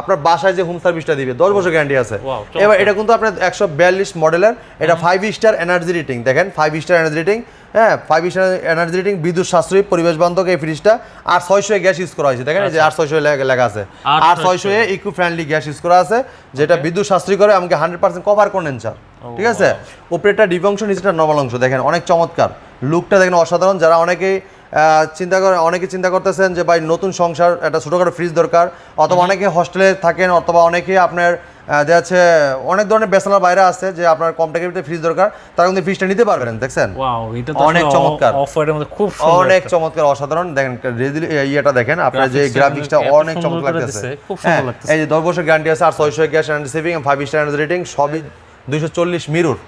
আপনার বাসায় যে হোম সার্ভিসটা দিবে দশ বছর গ্যারান্টি আছে। এবার এটা কিন্তু আপনার একশো বিয়াল্লিশ মডেলের এটা ফাইভ স্টার এনার্জি রেটিং দেখেন ফাইভ স্টার এনার্জি রেটিং হ্যাঁ ফাইভ স্টার এনার্জি রেটিং বিদ্যুৎ সাশ্রয়ী পরিবেশ বান্ধব এই ফ্রিজটা আর ছয়শো গ্যাস ইউজ করা হয়েছে দেখেন এই যে আর ছয়শো লেখা আছে। আর ছয়শো। ছয়শো ইকো ফ্রেন্ডলি গ্যাস ইউজ করা আছে যেটা বিদ্যুৎ সাশ্রয়ী করে আমাকে হান্ড্রেড পার্সেন্ট কভার করেন স্যার ঠিক আছে? উপরেটা ডিপ অংশ নিচেটা নর্মাল অংশ দেখেন অনেক চমৎকার। লুকটা দেখেন অসাধারণ যারা অনেকেই চিন্তা করে অনেকে চিন্তা করতেছেন যে ভাই নতুন সংসার একটা ছোটোখাটো ফ্রিজ দরকার। অথবা অনেকে হস্টেলে থাকেন অথবা অনেকে আপনার দেখা যাচ্ছে অনেক ধরনের বেসালার বাইরে আছে যে আপনার কম টাকার ভিতরে ফ্রিজ দরকার তারা কিন্তু ফ্রিজটা নিতে পারবেন দেখছেন? অনেক চমৎকার। চমৎকার অফারের মধ্যে খুব অনেক চমৎকার অসাধারণ। দেখেন ইয়েটা দেখেন আপনার যে গ্রাফিক্সটা অনেক চমৎকার লাগতেছে। হ্যাঁ লাগতেছে। এই যে দশ বছর গ্যারান্টি আছে আর ছয়শো gas and saving five star rating সবই দুইশো চল্লিশ মিরুর।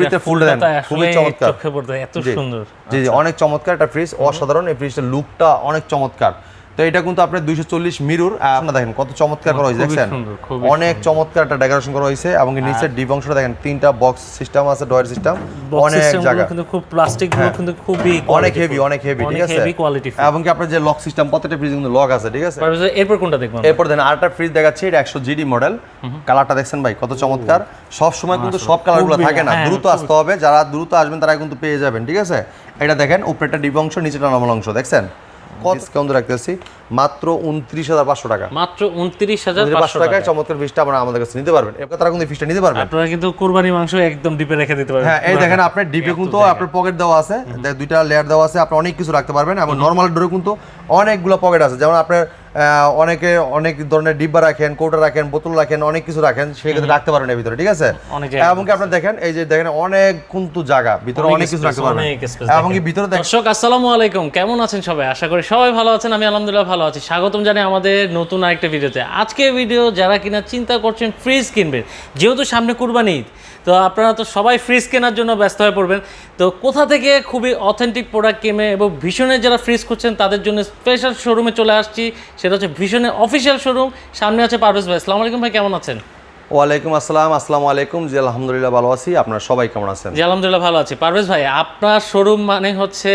ভিতরে ফুলটা দেন খুবই চমৎকার। চোখে পড়তে এত সুন্দর। জি জি অনেক চমৎকার একটা ফ্রিজ অসাধারণ এই ফ্রিজটার লুকটা অনেক চমৎকার। তো এটা কিন্তু আপনার দুইশো চল্লিশ মিরুর আপনারা দেখেন কত চমৎকার করা হয়েছে দেখছেন? অনেক চমৎকার একটা ডেকোরেশন করা হয়েছে এবং নিচের ডিপ অংশটা দেখেন তিনটা বক্স সিস্টেম আছে ডয়ের সিস্টেম অনেক জায়গা। কিন্তু খুব প্লাস্টিকগুলো হ্যাঁ। কিন্তু খুবই অনেক হেভি অনেক হেভি ঠিক আছে? হেভি কোয়ালিটি এবং কি আপনার যে লক সিস্টেম প্রত্যেকটা ফ্রিজ কিন্তু লক আছে ঠিক আছে? এরপর কোনটা দেখব আমরা? এরপর দেন আরেকটা ফ্রিজ দেখাচ্ছি এটা একশো জিডি মডেল কালারটা দেখছেন ভাই কত চমৎকার। সব সময় কিন্তু সব কালারগুলো থাকে না হ্যাঁ, দ্রুত আসতে হবে। যারা দ্রুত আসবেন তারা কিন্তু পেয়ে যাবেন ঠিক আছে? এটা দেখেন উপরেটা ডিপ অংশ নিচেটা নর্মাল অংশ দেখছেন? ডিসকাউন্ট রাখতেছি মাত্র উনত্রিশ হাজার পাঁচশো টাকা। মাত্র উনত্রিশ হাজার পাঁচশো টাকায় চমৎকার ফিসটা আপনারা আমাদের কাছে নিতে পারবেন। এবার তারা কিন্তু ফিসটা নিতে পারবেন? আপনারা কিন্তু কোরবানি মাংস একদম ডিপে রেখে দিতে পারবেন। হ্যাঁ এই দেখেন আপনার ডিপে কিন্তু আপনার পকেট দেওয়া আছে। দুইটা লেয়ার দেওয়া আছে আপনি অনেক কিছু রাখতে পারবেন এবং নর্মাল ডোরে কিন্তু অনেকগুলো পকেট আছে। যেমন আপনার অনেকে অনেক ধরনের ডিব্বা রাখেন কৌটা রাখেন বোতল রাখেন অনেক কিছু রাখেন সেক্ষেত্রে রাখতে পারবেন এর ভিতরে ঠিক আছে? অনেক এবং কি আপনার দেখেন এই যে দেখেন অনেক কিন্তু জায়গা ভিতরে অনেক কিছু রাখতে পারবেন। এবং কি ভিতরে দেখেন দর্শক আসসালামু আলাইকুম কেমন আছেন সবাই? আশা করি সবাই ভালো আছেন আমি আলহামদুলিল্লাহ ভালো আছি। স্বাগতম জানাই আমাদের নতুন আরেকটা ভিডিওতে। আজকে ভিডিও যারা কিনা চিন্তা করছেন ফ্রিজ কিনবেন। যেহেতু সামনে কুরবানি ঈদ তো আপনারা তো সবাই ফ্রিজ কেনার জন্য ব্যস্ত হয়ে পড়বেন। তো কোথা থেকে খুবই অথেন্টিক প্রোডাক্ট কিনে এবং ভীষণের যারা ফ্রিজ খুঁজছেন তাদের জন্য স্পেশাল শোরুমে চলে আসছি। সেটা হচ্ছে ভীষণের অফিসিয়াল শোরুম সামনে আছে পারভেজ ভাই। আসসালামু আলাইকুম ভাই কেমন আছেন? ওয়ালাইকুম আসসালাম আসসালামু আলাইকুম। জি আলহামদুলিল্লাহ ভালো আছি। আপনারা সবাই কেমন আছেন? জি আলহামদুলিল্লাহ ভালো আছি। পারভেজ ভাই আপনার শোরুম মানে হচ্ছে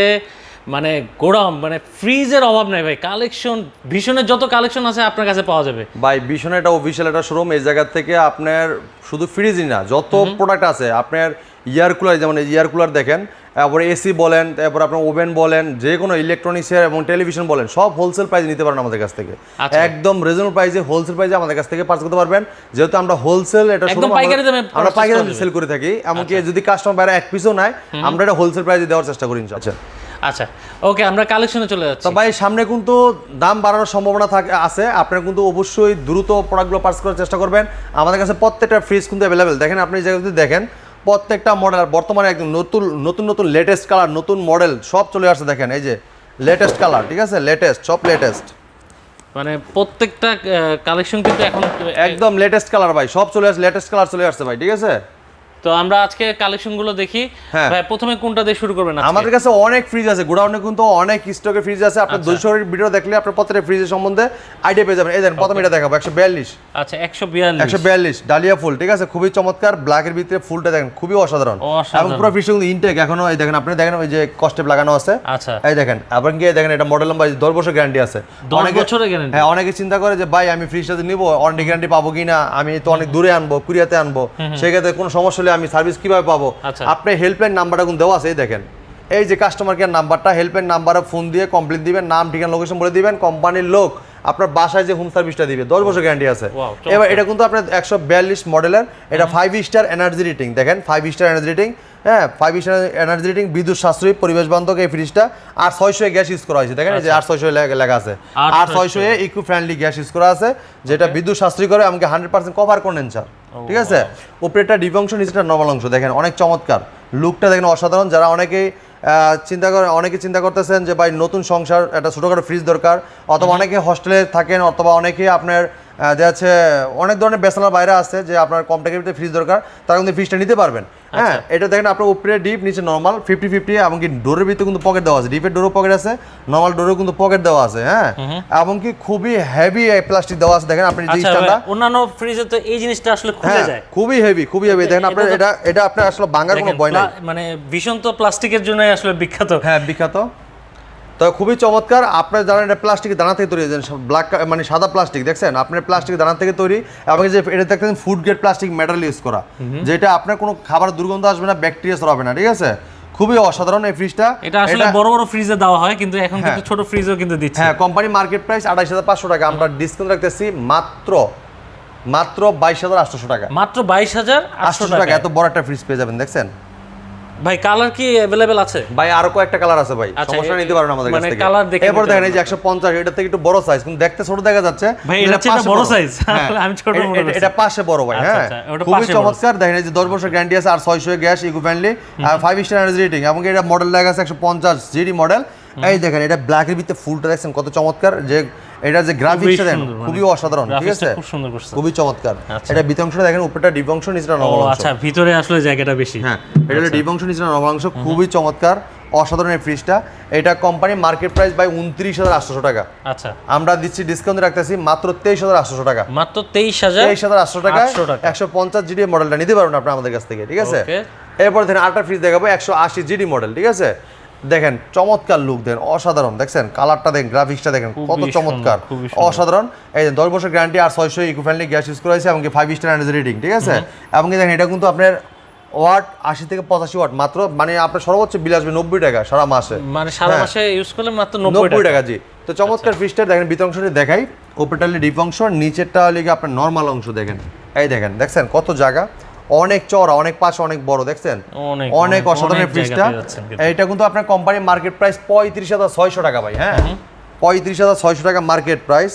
মানে গোড়াম মানে ফ্রিজের অভাব নাই ভাই। কালেকশন ভীষণের যত কালেকশন আছে আপনার কাছে পাওয়া যাবে। ভাই ভীষণ একটা অফিসিয়াল একটা শোরুম এই জায়গা থেকে আপনার শুধু ফ্রিজই না যত প্রোডাক্ট আছে আপনার ইয়ার কুলার যেমন ইয়ার কুলার দেখেন তারপরে এসি বলেন তারপর আপনার ওভেন বলেন যে কোনো ইলেকট্রনিক্সের এবং টেলিভিশন বলেন সব হোলসেল প্রাইসে নিতে পারেন আমাদের কাছ থেকে। আচ্ছা। একদম রিজনেবল প্রাইসে হোলসেল প্রাইজে আমাদের কাছ থেকে পার্চ করতে পারবেন। যেহেতু আমরা হোলসেল এটা আমরা- পাইকারি। সেল করে থাকি। এমনকি যদি কাস্টমার বাইরে এক পিসও নেয় আমরা এটা হোলসেল প্রাইসে দেওয়ার চেষ্টা করি আচ্ছা আচ্ছা ওকে আমরা কালেকশনে চলে যাচ্ছি। তো ভাই সামনে কিন্তু দাম বাড়ানোর সম্ভাবনা থাকে আছে। আপনারা কিন্তু অবশ্যই দ্রুত প্রোডাক্টগুলো পার্স করার চেষ্টা করবেন। আমাদের কাছে প্রত্যেকটা ফ্রিজ কিন্তু অ্যাভেলেবেল দেখেন আপনি জায়গায় যদি দেখেন প্রত্যেকটা মডেল বর্তমানে একদম নতুন নতুন নতুন লেটেস্ট কালার নতুন মডেল সব চলে আসছে দেখেন এই যে লেটেস্ট কালার ঠিক আছে? লেটেস্ট সব লেটেস্ট মানে প্রত্যেকটা কালেকশন কিন্তু এখন একদম লেটেস্ট কালার ভাই সব চলে আসছে লেটেস্ট কালার চলে আসছে ভাই ঠিক আছে? তো আমরা আজকে কালেকশনগুলো দেখি। হ্যাঁ। ভাই প্রথমে কোনটা দিয়ে শুরু করবেন? আমাদের কাছে অনেক ফ্রিজ আছে গোডাউনে কিন্তু অনেক স্টকের ফ্রিজ আছে। আপনার দুইশো ভিডিও দেখলে আপনার প্রত্যেকটা ফ্রিজের সম্বন্ধে আইডিয়া পেয়ে যাবেন। এই দেখেন প্রথমে এটা দেখাবো একশো বিয়াল্লিশ। আচ্ছা একশো বিয়াল্লিশ। একশো বিয়াল্লিশ ডালিয়া ফুল ঠিক আছে? খুবই চমৎকার ব্ল্যাকের ভিতরে ফুলটা দেখেন খুবই অসাধারণ। এবং পুরো ফিসটা কিন্তু ইনটেক এখনও এই দেখেন আপনি দেখেন ওই যে কস্টেপ লাগানো আছে। আচ্ছা। এই দেখেন আবার গিয়ে দেখেন এটা মডেল নাম্বার দশ বছর গ্যারান্টি আছে। দশ অনেকে- বছরের guarantee? হ্যাঁ অনেকে চিন্তা করে যে ভাই আমি ফ্রিজটা নিবো ওয়ারেন্টি গ্যারান্টি পাবো কিনা? আমি তো অনেক দূরে আনব কুরিয়াতে আনব। সেক্ষেত্রে কোনো সমস্যা হলে আমি সার্ভিস কীভাবে পাবো? আচ্ছা। আপনি হেল্পলাইন নাম্বারটা কিন্তু দেওয়া আছে এই দেখেন। এই যে কাস্টমার কেয়ার নাম্বারটা হেল্পলাইন নাম্বারে ফোন দিয়ে কমপ্লেন দিবেন নাম ঠিকানা লোকেশন বলে দিবেন কোম্পানির লোক আপনার বাসায় যে হোম সার্ভিসটা দিবে দশ বছর গ্যারান্টি আছে। এবার এটা কিন্তু আপনার একশো বিয়াল্লিশ মডেলের এটা ফাইভ স্টার এনার্জি রেটিং দেখেন ফাইভ স্টার এনার্জি রেটিং হ্যাঁ ফাইভ স্টার এনার্জি রেটিং বিদ্যুৎ সাশ্রয়ী পরিবেশ বান্ধব এই ফ্রিজটা আর ছয়শো গ্যাস ইউজ করা হয়েছে। দেখেন এই যে আর ছয়শো লেখা আছে। আর ছয়শো ইকো ফ্রেন্ডলি গ্যাস ইউজ করা আছে যেটা বিদ্যুৎ সাশ্রয়ী করে আমাকে হান্ড্রেড পার্সেন্ট কভার করে নেন স্যার ঠিক আছে? উপরেটা ডিপ অংশ নিচেটা নর্মাল অংশ। দেখেন অনেক চমৎকার। লুকটা দেখেন অসাধারণ। যারা অনেকেই চিন্তা করে অনেকে চিন্তা করতেছেন যে ভাই নতুন সংসার একটা ছোটোখাটো ফ্রিজ দরকার। অথবা অনেকে হস্টেলে থাকেন অথবা অনেকে আপনার দেখা যাচ্ছে অনেক ধরনের বেসালার বাইরে আছে যে আপনার কম টাকার ভিতরে ফ্রিজ দরকার তারা কিন্তু ফ্রিজটা নিতে পারবেন। হ্যাঁ এটা দেখেন আপনার উপরে ডিপ নিচে নর্মাল ফিফটি ফিফটি এমনকি ডোরের ভিতরে কিন্তু পকেট দেওয়া আছে। ডিপের ডোরও পকেট আছে নর্মাল ডোরেও কিন্তু পকেট দেওয়া আছে হ্যাঁ। এমনকি খুবই হেভি প্লাস্টিক দেওয়া আছে দেখেন আপনি যে আচ্ছা স্ট্যান্ডটা অন্যান্য ফ্রিজে তো এই জিনিসটা আসলে খুলে হ্যাঁ যায়। খুবই হেভি খুবই হেভি দেখেন আপনার এটা এটা আপনার আসলে বাঙ্গার কোনো ভয় নাই। মানে ভীষণ তো প্লাস্টিকের জন্য আসলে বিখ্যাত। হ্যাঁ বিখ্যাত। তো খুবই চমৎকার। আপনার জানেন এটা প্লাস্টিক দানা থেকে তৈরি ব্ল্যাক মানে সাদা প্লাস্টিক দেখছেন? আপনার প্লাস্টিক দানা থেকে তৈরি এবং যে এটা দেখতেন food grade plastic metal use করা। যেটা আপনার কোনো খাবার দুর্গন্ধ আসবে না ব্যাকটেরিয়া হবে না ঠিক আছে? খুবই অসাধারণ এই ফ্রিজটা এটা আসলে বড় বড় ফ্রিজে দেওয়া হয় কিন্তু এখন কিন্তু ছোট ফ্রিজও কিন্তু দিচ্ছে। হ্যাঁ কোম্পানি মার্কেট প্রাইস আঠাইশ হাজার পাঁচশো টাকা। আমরা ডিসকাউন্ট রাখতেছি মাত্র মাত্র বাইশ হাজার আটশো টাকা। মাত্র বাইশ হাজার আটশো টাকা এত বড় একটা ফ্রিজ পেয়ে যাবেন দেখছেন? ভাই কালার কি অ্যাভেলেবেল আছে? ভাই আরও কয়েকটা কালার আছে ভাই। আচ্ছা, সমস্যা নিতে পারবেন আমাদের কাছ মানে থেকে। colour দেখে এরপর দেখেন এই যে একশো পঞ্চাশ এটা থেকে একটু বড় সাইজ কিন্তু দেখতে ছোট দেখা যাচ্ছে। ভাই, এটা পাশে বড় size। হ্যাঁ, আমি ছোট মনে করছি। এটা পাশে বড় ভাই আচ্ছা, হ্যাঁ। আচ্ছা, খুবই চমৎকার দেখেন এই যে দশ বছর গ্যারান্টি আছে আর ছয়শো gas eco friendly five star energy rating এবং এটা মডেল লাগা আছে একশো পঞ্চাশ জিডি মডেল এই দেখেন এটা ব্ল্যাকের ভিতরে ফুলটা দেখছেন কত চমৎকার যে এটা যে গ্রাফিক্সটা দেখেন মানে খুবই অসাধারণ ঠিক আছে? খুব সুন্দর করছে। খুবই চমৎকার। আচ্ছা। এটা বিতংশটা দেখেন উপরটা ডিপ অংশ নিচেটা নবল অংশ। আচ্ছা ভিতরে আসলে জায়গাটা বেশি। হ্যাঁ এটা হলো ডিপ অংশ নিচেটা নবল অংশ খুবই চমৎকার অসাধারণ এই ফ্রিজটা এটা কোম্পানি মার্কেট প্রাইস বাই উনত্রিশ হাজার আটশোশো টাকা। আচ্ছা। আমরা দিচ্ছি ডিসকাউন্ট রাখতেছি মাত্র তেইশ হাজার আটশোশো টাকা। মাত্র তেইশ হাজার তেইশ হাজার আটশো টাকা। 800 একশো পঞ্চাশ জিডি মডেলটা নিতে পারবেন আপনি আমাদের কাছ থেকে ঠিক আছে. এরপর দেখেন আরেকটা ফ্রিজ দেখাবো একশো আশি জিডি মডেল ঠিক আছে? দেখেন চমৎকার লুক দেখেন অসাধারণ। দেখছেন? কালারটা দেখেন গ্রাফিক্সটা দেখেন কত চমৎকার অসাধারণ। এই যে দশ বছর গ্যারান্টি আর ছয়শো ইকো ফ্রেন্ডলি গ্যাস ইউজ করা হয়েছে এবং ফাইভ স্টার এনার্জি রেটিং ঠিক আছে? এবং দেখেন এটা কিন্তু আপনার ওয়াট আশি থেকে পঁচাশি ওয়াট মাত্র মানে আপনার সর্বোচ্চ বিল আসবে নব্বই টাকা সারা মাসে। মানে সারা হ্যাঁ। মাসে ইউজ করলে মাত্র নব্বই টাকা। জি। তো চমৎকার ফিশটা দেখেন ভিতর অংশটি দেখাই। উপরটা হলে ডিপ অংশ নিচেরটা হলে আপনার নর্মাল অংশ দেখেন। এই দেখেন দেখছেন? কত জায়গা? অনেক চড়া অনেক পাশে অনেক বড় দেখছেন? অনেক, অসাধারণ ফ্রিজটা। যাচ্ছেন কিন্তু। আপনার কোম্পানির মার্কেট প্রাইস পঁয়ত্রিশ হাজার ছয়শো টাকা ভাই হ্যাঁ? পঁয়ত্রিশ হাজার ছয়শো টাকা মার্কেট প্রাইস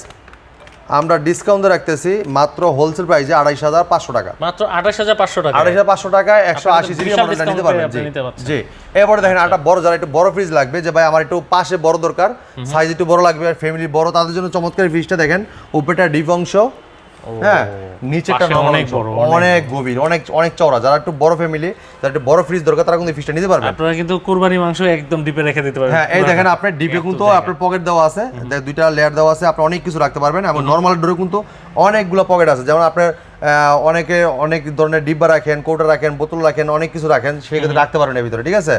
আমরা ডিসকাউন্ট রাখতেছি মাত্র হোলসেল প্রাইসে আড়াইশ হাজার পাঁচশো টাকা। মাত্র আঠাশ হাজার পাঁচশো টাকা। আড়াইশ হাজার পাঁচশো টাকা একশো আশি জিবি নিতে পারবেন জি। জি। এরপরে দেখেন একটা বড় যারা একটু বড় ফ্রিজ লাগবে যে ভাই আমার একটু পাশে বড় দরকার সাইজ একটু বড় লাগবে আর ফ্যামিলি বড় তাদের জন্য চমৎকার ফ্রিজটা দেখেন উপরেটা ডিপ অংশ হ্যাঁ নিচেটা অনেক বড়, অনেক গভীর অনেক অনেক চওড়া। যারা একটু বড় ফ্যামিলি যারা একটু বড় ফ্রিজ দরকার তারা কিন্তু ফ্রিজটা নিতে পারবে। আপনারা কিন্তু কুরবানি মাংস একদম ডিপে রেখে দিতে পারবেন। হ্যাঁ এই দেখেন আপনার ডিপে কিন্তু আপনার পকেট দেওয়া আছে। দুইটা লেয়ার দেওয়া আছে আপনি অনেক কিছু রাখতে পারবেন। এবং নর্মাল ডোরে কিন্তু অনেকগুলো পকেট আছে। যেমন আপনার অনেকে অনেক ধরনের ডিব্বা রাখেন কৌটা রাখেন বোতল রাখেন অনেক কিছু রাখেন সেই ক্ষেত্রে রাখতে পারবেন এর ভিতরে ঠিক আছে?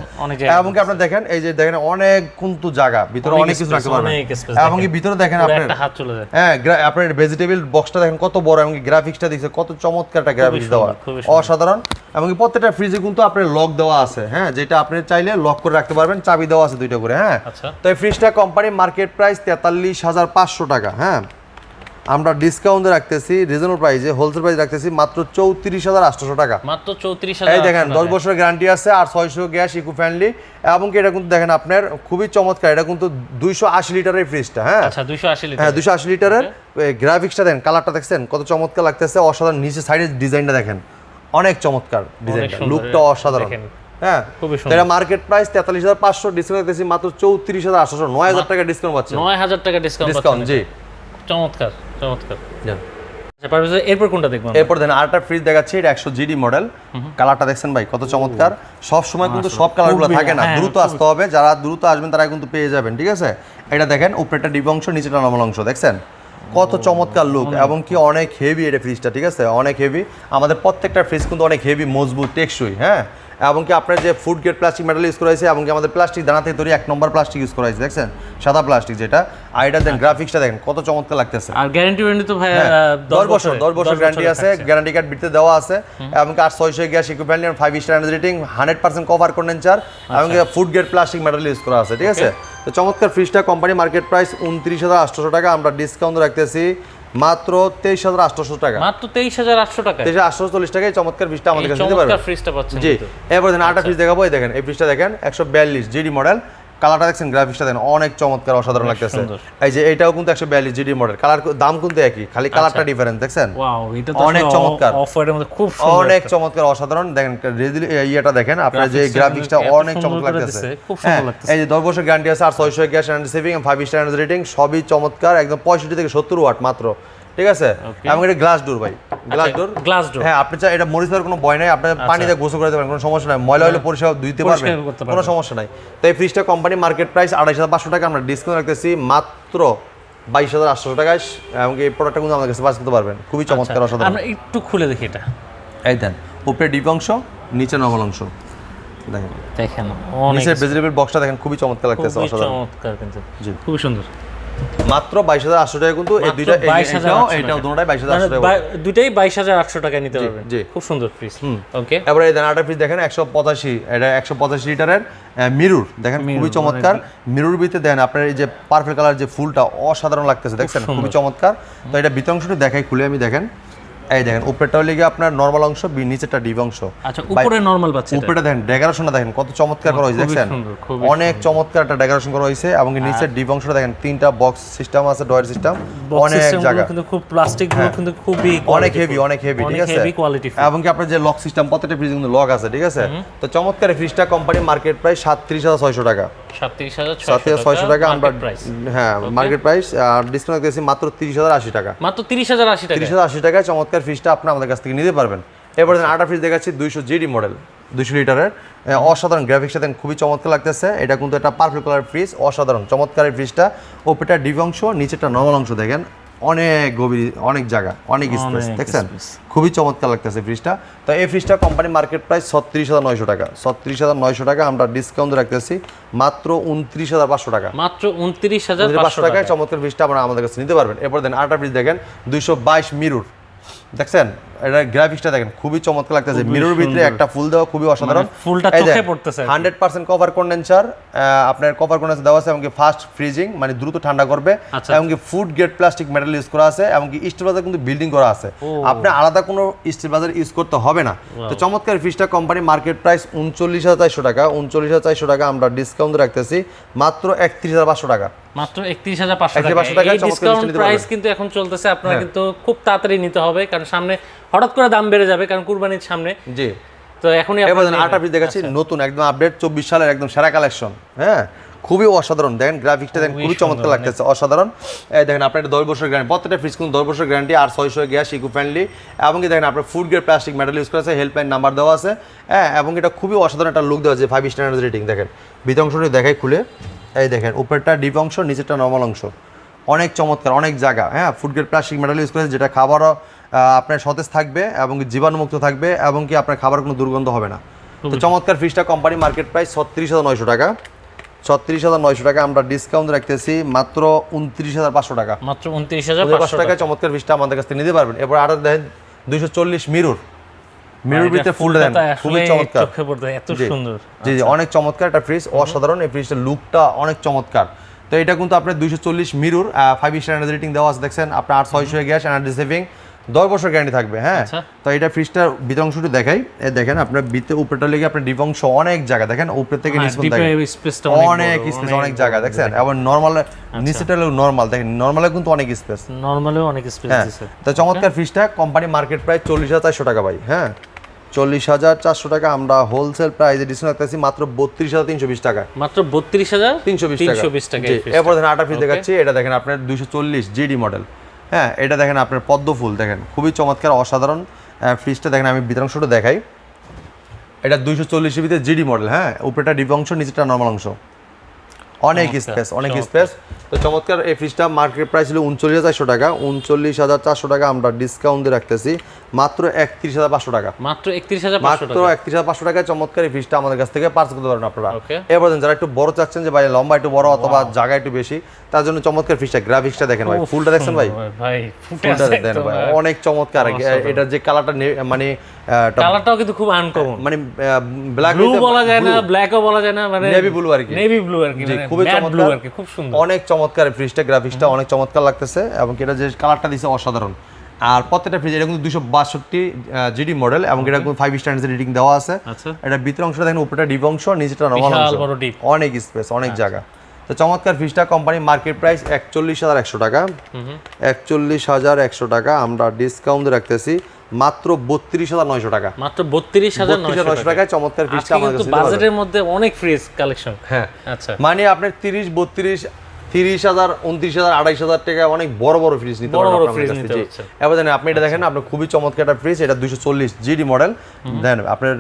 এবং কি আপনি দেখেন এই যে দেখেন অনেক কিন্তু জায়গা ভিতরে অনেক কিছু রাখতে পারবেন। অনেক এবং কি ভিতরে দেখেন আপনার একটা হাত চলে যায়। হ্যাঁ আপনার ভেজিটেবল বক্সটা দেখেন কত বড় এবং গ্রাফিক্সটা দেখছে কত চমৎকার একটা গ্রাফিক্স দেওয়া। অসাধারণ। এবং কি প্রত্যেকটা ফ্রিজে কিন্তু আপনার লক দেওয়া আছে হ্যাঁ যেটা আপনি চাইলে লক করে রাখতে পারবেন চাবি দেওয়া আছে দুইটা করে হ্যাঁ। আচ্ছা। তো এই ফ্রিজটা কোম্পানি মার্কেট প্রাইস তেতাল্লিশ হাজার পাঁচশো টাকা হ্যাঁ। আমরা ডিসকাউন্টে রাখতেছি রিজনেবল প্রাইসে হোলসেল প্রাইস রাখতেছি মাত্র চৌত্রিশ হাজার আটশোশো টাকা। মাত্র চৌত্রিশ এই দেখেন দশ বছরের গ্যারান্টি আছে আর ছয়শো গ্যাস ইকো ফ্রেন্ডলি এবং কি এটা কিন্তু দেখেন আপনার খুবই চমৎকার এটা কিন্তু দুইশো আশি লিটারের ফ্রিজটা হ্যাঁ? আচ্ছা দুইশো আশি লিটার হ্যাঁ দুশো আশি লিটারের। গ্রাফিক্সটা দেখেন কালারটা দেখছেন কত চমৎকার লাগতেছে অসাধারণ নিচে সাইডের ডিজাইনটা দেখেন। অনেক চমৎকার ডিজাইনটা লুকটা অসাধারণ। দেখেন। হ্যাঁ সুন্দর। এটা মার্কেট প্রাইস তেতাল্লিশ হাজার পাঁচশো ডিসকাউন্ট দিতেছি মাত্র চৌত্রিশ হাজার আটশো নয় হাজার টাকা ডিসকাউন্ট পাচ্ছেন নয় হাজার টাকা ডিসকাউন্ট ডিসকাউন্ট জি। চমৎকার। চমৎকার আচ্ছা পারভেজ ভাই, এরপর কোনটা দেখব এরপর দেখেন আরেকটা ফ্রিজ দেখাচ্ছি এটা একশো জিডি মডেল কালারটা দেখছেন ভাই কত চমৎকার। সব সময় কিন্তু সব কালারগুলো থাকে না হ্যাঁ, দ্রুত আসতে হবে। যারা দ্রুত আসবেন তারা কিন্তু পেয়ে যাবেন ঠিক আছে? এটা দেখেন ডিপ অংশ নিচেটা নর্মাল অংশ দেখছেন? কত চমৎকার লুক এবং কি অনেক হেভি এটা ফ্রিজটা ঠিক আছে? অনেক হেভি আমাদের প্রত্যেকটা ফ্রিজ কিন্তু অনেক হেভি মজবুত টেকসই হ্যাঁ? এবং কি আপনার যে food grade plastic metal use করা হয়েছে এবং কি আমাদের প্লাস্টিক দানা থেকে তৈরি এক নম্বর প্লাস্টিক ইউজ করা হয়েছে দেখছেন? সাদা প্লাস্টিক যেটা। আর এটা দেন গ্রাফিক্সটা দেখেন কত চমৎকার লাগতেছে। আর গ্যারান্টি ওয়ারেন্টি তো ভাই আহ, হ্যাঁ, দশ বছর বছরের- দশ বছর গ্যারান্টি আছে গ্যারান্টি কার্ড বিটতে দেওয়া আছে। এবং আর ছয়শো gas equipment five star energy rating hundred percent cover condenser এবং food grade plastic metal use করা আছে ঠিক আছে? তো চমৎকার ফ্রিজটা কোম্পানি মার্কেট প্রাইস উনত্রিশ হাজার আটশোশো টাকা আমরা ডিসকাউন্ট রাখতেছি। মাত্র তেইশ হাজার আটশো টাকা। মাত্র তেইশ হাজার আটশো টাকা। তেইশ আটশো চল্লিশ টাকায় চমৎকার ফ্রিজটা আমাদের কাছে দিতে পারবেন ফ্রিজটা পাচ্ছেন জি এবার দেখেন আটা ফ্রিজ দেখাবো। এই দেখেন এই ফ্রিজটা দেখেন একশো বিয়াল্লিশ জিডি মডেল কালারটা দেখছেন গ্রাফিক্সটা দেখেন অনেক চমৎকার অসাধারণ লাগতেছে। এই যে এটাও কিন্তু একশো বিয়াল্লিশ জিডি মডেল কালার দাম কিন্তু একই খালি কালারটা ডিফারেন্স দেখছেন? ওয়াও এটা তো অনেক চমৎকার। অফ হোয়াইটের মধ্যে খুব সুন্দর অনেক চমৎকার অসাধারণ। দেখেন ইয়েটা দেখেন আপনার যে গ্রাফিক্সটা অনেক চমৎকার লাগতেছে। খুব হ্যাঁ সুন্দর লাগতেছে। এই যে দশ বছর গ্যারান্টি আছে আর ছয়শো gas and saving five star rating সবই চমৎকার একদম পঁয়ষট্টি থেকে সত্তর ওয়াট মাত্র। ঠিক আছে. এবং এটা গ্লাস ডোর ভাই। গ্লাস ডোর গ্লাস ডোর হ্যাঁ আপনি চাই এটা মরিচ দেওয়ার কোনো ভয় নাই আপনি পানিতে গোসল করে দেবেন কোনো সমস্যা নাই। ময়লা হলে পরিষ্কার ধুইতে পারবেন কোনো সমস্যা নাই। তো এই ফ্রিজটা কোম্পানি মার্কেট প্রাইস আড়াইশ হাজার পাঁচশো টাকা আমরা ডিসকাউন্ট রাখতেছি মাত্র বাইশ হাজার আটশো টাকায় এবং এই প্রোডাক্টটা কিন্তু আমাদের কাছে পাস করতে পারবেন। খুবই চমৎকার অসাধারণ। আমরা একটু খুলে দেখি এটা। এই দেন উপরে ডিপ অংশ নিচে নবল অংশ। দেখেন। দেখেন অনেক নিচের ভেজিটেবল বক্সটা দেখেন খুবই চমৎকার লাগতেছে খুবই অসাধারণ। চমৎকার কিন্তু। জি। খুবই সুন্দর। মাত্র বাইশ হাজার আটশো টাকা কিন্তু এই দুইটা এটাও এটাও দুটোটাই বাইশ হাজার মানে আটশো টাকা বা- বাইশ হাজার আটশো টাকায় নিতে পারবেন জি। খুব সুন্দর ফ্রিজ ওকে এবারে এই দানাটা পিস দেখেন একশো পঁচাশি। এটা একশো পঁচাশি লিটারের মিরুর দেখেন খুবই চমৎকার। মিরুর ভিতরে দেন আপনার এই যে পার্পল কালার যে ফুলটা অসাধারণ লাগতেছে দেখছেন? খুবই চমৎকার। তো এটা বিতংশটি দেখাই খুলে আমি দেখেন। এই দেখেন উপরেরটা লেগে আপনার নর্মাল অংশ নিচেরটা অংশ। আচ্ছা উপরে নর্মাল পাচ্ছে এটা। উপরে দেখেন ডেকোরেশনটা দেখেন কত চমৎকার করা হয়েছে অনেক চমৎকার একটা ডেকোরেশন করা হয়েছে এবং নিচের ডিপ অংশটা দেখেন তিনটা বক্স সিস্টেম আছে ডয়ার সিস্টেম অনেক জায়গা। হ্যাঁ। কিন্তু খুব প্লাস্টিকগুলো কিন্তু খুবই অনেক হেভি অনেক হেভি ঠিক আছে? হেভি কোয়ালিটি এবং কি আপনার যে লক সিস্টেম প্রত্যেকটা ফ্রিজ কিন্তু লক আছে ঠিক আছে? তো চমৎকার ফ্রিজটা কোম্পানি মার্কেট প্রাইস সাতত্রিশ হাজার ছয়শো টাকা। সাতত্রিশ হাজার সাত হাজার ছয়শো টাকা আমরা হ্যাঁ মার্কেট প্রাইস আর ডিসকাউন্ট দিয়েছি মাত্র তিরিশ হাজার আশি টাকা। মাত্র তিরিশ হাজার আশি টাকা। তিরিশ হাজার আশি টাকায় চমৎকার ফ্রিজটা আপনি আমাদের কাছ থেকে নিতে পারবেন। এরপরে আটা ফ্রিজ দেখাচ্ছি দুইশো জিডি মডেল দুইশো লিটারের। অসাধারণ গ্রাফিক্সটা দেখেন খুবই চমৎকার লাগতেছে। এটা কিন্তু একটা পারফেক্ট কালার ফ্রিজ অসাধারণ চমৎকার এই ফ্রিজটা ওপরটা ডিভ অংশ নিচেরটা নর্মাল অংশ দেখেন। অনেক গভীর অনেক জায়গা অনেক স্পেস দেখছেন? খুবই চমৎকার লাগতেছে ফ্রিজটা তো এই ফ্রিজটা কোম্পানি মার্কেট প্রাইস ছত্রিশ হাজার নয়শো টাকা। ছত্রিশ হাজার নয়শো টাকা আমরা ডিসকাউন্ট রাখতেছি মাত্র উনত্রিশ হাজার পাঁচশো টাকা। মাত্র উনত্রিশ হাজার পাঁচশো টাকায় চমৎকার ফ্রিজটা আপনারা আমাদের কাছে নিতে পারবেন। এরপর দেন আটা ফ্রিজ দেখেন দুইশো বাইশ মিরুর। দেখছেন? এটা গ্রাফিক্সটা দেখেন খুবই চমৎকার লাগতেছে। মিরুর ভিতরে একটা ফুল দেওয়া খুবই অসাধারণ। মানে ফুলটা চোখে পড়তেছে আর কি। হান্ড্রেড পার্সেন্ট কভার কন্ডেন্সার আপনার কভার কন্ডেন্সার দেওয়া আছে এমনকি ফাস্ট ফ্রিজিং মানে দ্রুত ঠান্ডা করবে। এবং এমনকি food grade plastic metal use করা আছে এমনকি স্টিল বাজার কিন্তু বিল্ডিং করা আছে। আপনি আলাদা কোনো স্টিল বাজার ইউজ করতে হবে না। তো চমৎকার ফ্রিজটা কোম্পানি মার্কেট প্রাইস উনচল্লিশ হাজার চারশো টাকা উনচল্লিশ হাজার চারশো টাকা আমরা ডিসকাউন্ট রাখতেছি মাত্র একত্রিশ হাজার পাঁচশো টাকা। মাত্র একত্রিশ হাজার পাঁচশো টাকা। এই ডিসকাউন্ট প্রাইস কিন্তু এখন চলতেছে আপনারা কিন্তু খুব তাড়াতাড়ি নিতে হবে কারণ সামনে হঠাৎ করে দাম বেড়ে যাবে কারণ কুরবানির সামনে। জি। তো এখনই এবার আপনারা আটা পিস দেখাচ্ছি নতুন একদম আপডেট চব্বিশ সালের একদম সেরা কালেকশন হ্যাঁ? খুবই অসাধারণ। দেখেন গ্রাফিক্সটা দেখেন খুবই চমৎকার লাগতেছে অসাধারণ। দেখেন আপনার দশ বছর গ্যারান্টি প্রত্যেকটা ফ্রিজ কিন্তু দশ বছর গ্যারান্টি আর ছয়শো গ্যাস ইকো ফ্রেন্ডলি এবং কি দেখেন আপনার food grade plastic metal use করা আছে হেল্পলাইন নাম্বার দেওয়া আছে। হ্যাঁ? এবং এটা খুবই অসাধারণ একটা লুক দেওয়া আছে ফাইভ স্টার রেটিং দেখেন। ভিতর অংশটি দেখাই খুলে। এই দেখেন উপরটা ডিপ অংশ নিচেরটা নর্মাল অংশ। অনেক চমৎকার অনেক জায়গা হ্যাঁ? Food grade plastic metal use করেছে যেটা খাবারও আপনার সতেজ থাকবে এবং জীবাণুমুক্ত থাকবে এবং কি আপনার খাবার কোনো দুর্গন্ধ হবে না। তো চমৎকার ফ্রিজটা কোম্পানি মার্কেট প্রাইস ছত্রিশ হাজার নয়শো টাকা। ছত্রিশ হাজার নয়শো টাকা আমরা ডিসকাউন্ট রাখতেছি মাত্র উনত্রিশ হাজার পাঁচশো টাকা। মাত্র উনত্রিশ হাজার পাঁচশো টাকা। চমৎকার ফ্রিজটা আমাদের কাছ থেকে নিতে পারবেন। এরপর আরও দেখেন দুইশো চল্লিশ মিরুর। মিরুর ভিতরে ফুল দেন খুবই চমৎকার। চোখে পড়তে এত সুন্দর। জি জি অনেক চমৎকার একটা ফ্রিজ অসাধারণ। এই ফ্রিজটার লুকটা অনেক চমৎকার। তো এটা কিন্তু আপনার দুইশো চল্লিশ মিরুর ফাইভ স্টার এনার্জি রেটিং দেওয়া আছে দেখছেন? আপনার আট ছয়শো গ্যাস এনার্জি সেভিং দশ বছর গ্যারান্টি থাকবে হ্যাঁ? আচ্ছা। তো এটা ফ্রিজটার ভিতর অংশটি দেখাই দেখেন আপনার ভিতরে উপরটা লেগে আপনার ডিপ অংশ অনেক জায়গা দেখেন? উপর থেকে হ্যাঁ, নিচ পর্যন্ত অনেক স্পেস অনেক জায়গা দেখছেন? এবং নর্মাল নিচেটা নর্মাল দেখেন? নর্মালে কিন্তু অনেক স্পেস নর্মালিও অনেক স্পেস হ্যাঁ। তো চমৎকার ফ্রিজটা কোম্পানি মার্কেট প্রাইস চল্লিশ হাজার চারশো টাকা ভাই হ্যাঁ? চল্লিশ হাজার চারশো টাকা আমরা হোলসেল প্রাইসে ডিসকাউন্ট রাখতেছি মাত্র বত্রিশ হাজার তিনশো বিশ টাকা। মাত্র বত্রিশ হাজার তিনশো বিশ তিনশো বিশ টাকা। এরপর দেখেন আটা ফিস দেখাচ্ছি এটা দেখেন আপনার দুইশো চল্লিশ জিডি মডেল হ্যাঁ এটা দেখেন আপনার পদ্ম ফুল দেখেন খুবই চমৎকার অসাধারণ ফ্রিজটা দেখেন আমি ভিতর অংশটা দেখাই। এটা দুইশো চল্লিশ জিবিতে জিডি মডেল হ্যাঁ উপরেটা ডিপ অংশ নিচেটা নর্মাল অংশ। অনেক চমৎকার, স্পেস অনেক স্পেস তো চমৎকার এই ফ্রিজটা মার্কেট প্রাইস ছিল উনচল্লিশ হাজার চারশো টাকা উনচল্লিশ হাজার চারশো টাকা আমরা ডিসকাউন্ট দিয়ে রাখতেছি মাত্র একত্রিশ হাজার পাঁচশো টাকা। মাত্র একত্রিশ হাজার মাত্র একত্রিশ হাজার পাঁচশো টাকায় চমৎকার এই ফিসটা আমাদের কাছ থেকে পার্স করতে পারেন আপনারা। এবার যারা একটু বড় চাচ্ছেন যে ভাই লম্বা একটু বড় অথবা জায়গা একটু বেশি তার জন্য চমৎকার ফিসটা গ্রাফিক্সটা দেখেন ভাই। ফুলটা দেখছেন ভাই? ভাই ফুলটা একদম, ভাই। অনেক চমৎকার। এটার যে কালারটা মানে কালারটাও কিন্তু খুব আনকমন মানে ব্ল্যাক ব্লু বলা যায় না ব্ল্যাকও বলা যায় না মানে Navy blue আর কি। নেভি ব্লু আর কি মানে খুবই চমৎকার। আর কি খুব সুন্দর। অনেক চমৎকার ফ্রিজটা গ্রাফিক্সটা অনেক চমৎকার লাগতেছে এবং এটা যে কালারটা দিছে অসাধারণ। আর প্রত্যেকটা ফ্রিজ এটা কিন্তু দুশো বাষট্টি জিডি মডেল এবং এটা ফাইভ স্টার রেটিং দেওয়া আছে। আচ্ছা। এটা ভিতর অংশটা দেখেন উপরটা ডিপ অংশ নিচেটা নর্মাল অংশ। অনেক স্পেস অনেক জায়গা। তো চমৎকার ফ্রিজটা কোম্পানি মার্কেট প্রাইস একচল্লিশ হাজার একশো টাকা। একচল্লিশ হাজার একশো টাকা আমরা ডিসকাউন্ট রাখতেছি মাত্র বত্রিশ হাজার নয়শো টাকা। মাত্র বত্রিশ হাজার নয়শো টাকায় চমৎকার ফ্রিজটা আমাদের। বাজেটের মধ্যে অনেক ফ্রিজ কালেকশন হ্যাঁ। আচ্ছা। মানে আপনার তিরিশ বত্রিশ তিরিশ হাজার উনত্রিশ হাজার আড়াইশ হাজার টাকা অনেক বড় বড় ফ্রিজ নিতে বড় বড় কাছ নিতে। আচ্ছা। এবার দেখেন আপনি এটা দেখেন আপনার খুবই চমৎকার একটা ফ্রিজ এটা দুশো চল্লিশ জিডি মডেল দেন আপনার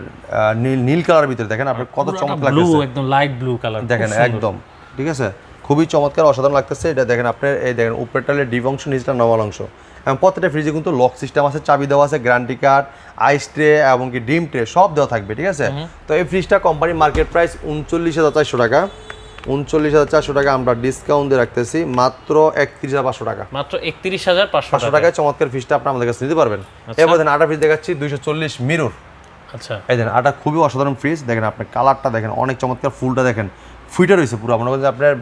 নীল নীল কালার ভিতরে দেখেন আপনার কত চমৎকার ব্লু একদম লাইট ব্লু কালার দেখেন একদম। ঠিক আছে? খুবই চমৎকার অসাধারণ লাগতেছে। এটা দেখেন আপনার এই দেখেন উপরেরটা ডিপ অংশ নিচেটা নর্মাল অংশ। এবং প্রত্যেকটা ফ্রিজে কিন্তু লক সিস্টেম আছে চাবি দেওয়া আছে গ্যারান্টি কার্ড আইস ট্রে এবং কি ডিম ট্রে সব দেওয়া থাকবে ঠিক আছে? তো এই ফ্রিজটা কোম্পানির মার্কেট প্রাইস উনচল্লিশ হাজার চারশো টাকা। উনচল্লিশ হাজার চারশো টাকা আমরা ডিসকাউন্ট দিয়ে রাখতেছি মাত্র একত্রিশ হাজার পাঁচশো টাকা। মাত্র একত্রিশ হাজার পাঁচশো পাঁচশো টাকায় চমৎকার ফ্রিজটা আপনি আমাদের কাছে নিতে পারবেন। এবার দেন আটা ফ্রিজ দেখাচ্ছি দুইশো চল্লিশ মিরুর। আচ্ছা। এই দেখেন আটা খুবই অসাধারণ ফ্রিজ দেখেন আপনার কালারটা দেখেন অনেক চমৎকার ফুলটা দেখেন। ফুইটা রয়েছে পুরো মনে করেন আপনার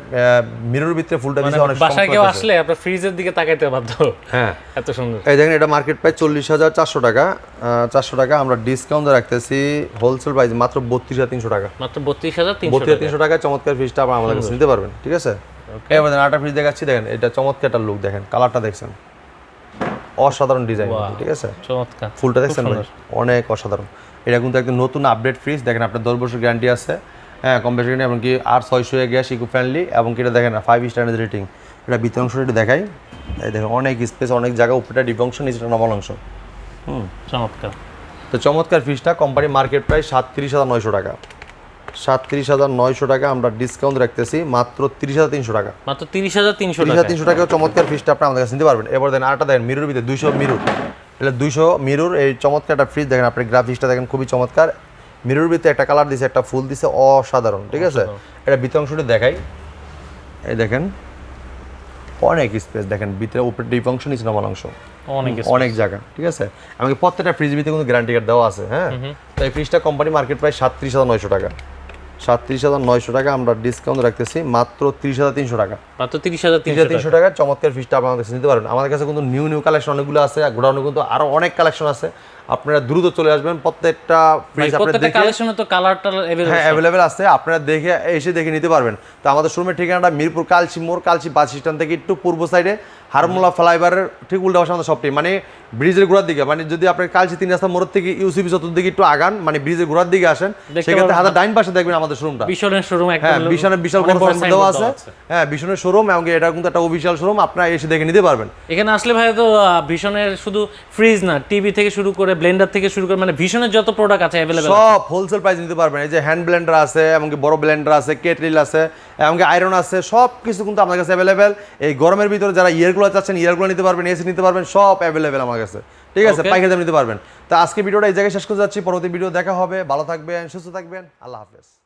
মিরুর ভিতরে ফুলটা দিয়েছে অনেক মানে বাসায় কেউ আসলে আপনার ফ্রিজের দিকে তাকাইতে বাধ্য। হ্যাঁ। এত সুন্দর। এই দেখেন এটা মার্কেট প্রাইস চল্লিশ হাজার চারশো টাকা। চারশো টাকা আমরা ডিসকাউন্ট রাখতেছি হোলসেল প্রাইস মাত্র বত্রিশ হাজার তিনশো টাকা। মাত্র বত্রিশ হাজার বত্রিশ তিনশো টাকায় চমৎকার ফ্রিজটা আপনার আমাদের কাছে নিতে পারবেন ঠিক আছে? এবার আটা ফ্রিজ দেখাচ্ছি দেখেন এটা চমৎকার একটা লুক দেখেন কালারটা দেখছেন। অসাধারণ ডিজাইন ঠিক আছে? চমৎকার ফুলটা দেখছেন অনেক অসাধারণ। এটা কিন্তু একদম নতুন আপডেট ফ্রিজ দেখেন আপনার দশ বছর গ্যারান্টি আছে। হ্যাঁ কম বেশি গ্যারান্টি এমনকি আর ছয়শো গ্যাস ইকো ফ্রেন্ডলি এবং কি এটা দেখেন ফাইভ স্টার রেটিং এটা ভিতর অংশটা একটু দেখাই। এই দেখেন অনেক স্পেস অনেক জায়গা উপরেটা ডিপ অংশ নিচেটা নবল অংশ। হুম। চমৎকার। তো চমৎকার ফ্রিজটা কোম্পানি মার্কেট প্রাইস সাতত্রিশ হাজার নয়শো টাকা। সাতত্রিশ হাজার নয়শো টাকা আমরা ডিসকাউন্ট রাখতেছি মাত্র তিরিশ হাজার তিনশো টাকা। মাত্র তিরিশ হাজার তিনশো তিরিশ হাজার তিনশো টাকা চমৎকার ফ্রিজটা আপনি আমাদের কাছে নিতে পারবেন। এবার দেন আরেকটা দেখেন মিরুর ভিতরে দুইশো মিরুর এটা দুইশো মিরুর এই চমৎকার একটা ফ্রিজ দেখেন আপনি গ্রাফিক্সটা দেখেন খুবই চমৎকার। মিরুর ভিতরে একটা কালার দিছে একটা ফুল দিছে অসাধারণ ঠিক আছে? এটা ভিতর অংশটা দেখাই। এই দেখেন অনেক স্পেস দেখেন ভিতরে উপরে ডিপ অংশ নিচে নমাল অংশ। অনেক অনেক জায়গা ঠিক আছে? আমাকে প্রত্যেকটা ফ্রিজ ভিতরে কিন্তু গ্যারান্টি কার্ড দেওয়া আছে হ্যাঁ? তো এই ফ্রিজটা কোম্পানি মার্কেট প্রাইস সাতত্রিশ হাজার নয়শো টাকা। সাতত্রিশ হাজার নয়শো টাকা আমরা ডিসকাউন্ট রাখতেছি মাত্র তিরিশ হাজার তিনশো টাকা। মাত্র তিরিশ হাজার তিরিশ তিনশো টাকা চমৎকার ফিসটা আমাদের কাছে নিতে পারেন আমাদের কাছে কিন্তু নিউ নিউ কালেকশন অনেকগুলো আছে আর গোডাউনে কিন্তু আরও অনেক কালেকশন আছে। আপনারা দ্রুত চলে আসবেন প্রত্যেকটা ফ্রিজ আপনারা কালেকশনে তো কালারটা হ্যাঁ অ্যাভেলেবেল আছে আপনারা দেখে এসে দেখে নিতে পারবেন। তো আমাদের শোরুমের ঠিকানাটা মিরপুর কালচি মোড় কালচি বাস স্ট্যান্ড থেকে একটু পূর্ব সাইডে হারমোলা ফ্লাইভারের ঠিক উল্টা পাশে আমাদের শপটি মানে ব্রিজের গোড়ার দিকে মানে যদি আপনি কালচি তিন রাস্তা মোড় থেকে ইউসিবি চতুর্দিকে একটু আগান মানে ব্রিজের গোড়ার দিকে আসেন সেক্ষেত্রে হাতের ডাইন পাশে দেখবেন আমাদের শোরুমটা বিশনের শোরুম হ্যাঁ বিশনের বিশাল বড় দেওয়া আছে। হ্যাঁ বিশনের শোরুম এবং এটা কিন্তু একটা অফিসিয়াল শোরুম আপনারা এসে দেখে নিতে পারবেন। এখানে আসলে ভাই তো ভীষণের শুধু ফ্রিজ না টিভি থেকে শুরু করে ব্লেন্ডার থেকে শুরু করে মানে ভীষণের যত প্রোডাক্ট আছে অ্যাভেলেবেল সব হোলসেল প্রাইস নিতে পারবেন। এই যে হ্যান্ড ব্লেন্ডার আছে এমনকি বড় ব্লেন্ডার আছে কেটরিল আছে এমনকি আয়রন আছে সব কিছু কিন্তু আমাদের কাছে অ্যাভেলেবেল এই গরমের ভিতরে যারা ইয়ারগুলো চাচ্ছেন ইয়ারগুলো নিতে পারবেন এসি নিতে পারবেন সব অ্যাভেলেবেল আমার কাছে। ঠিক আছে. পাইকারি নিতে পারবেন। তো আজকে ভিডিওটা এই জায়গায় শেষ করে যাচ্ছি পরবর্তী ভিডিও দেখা হবে। ভালো থাকবেন সুস্থ থাকবেন। আল্লাহ হাফেজ।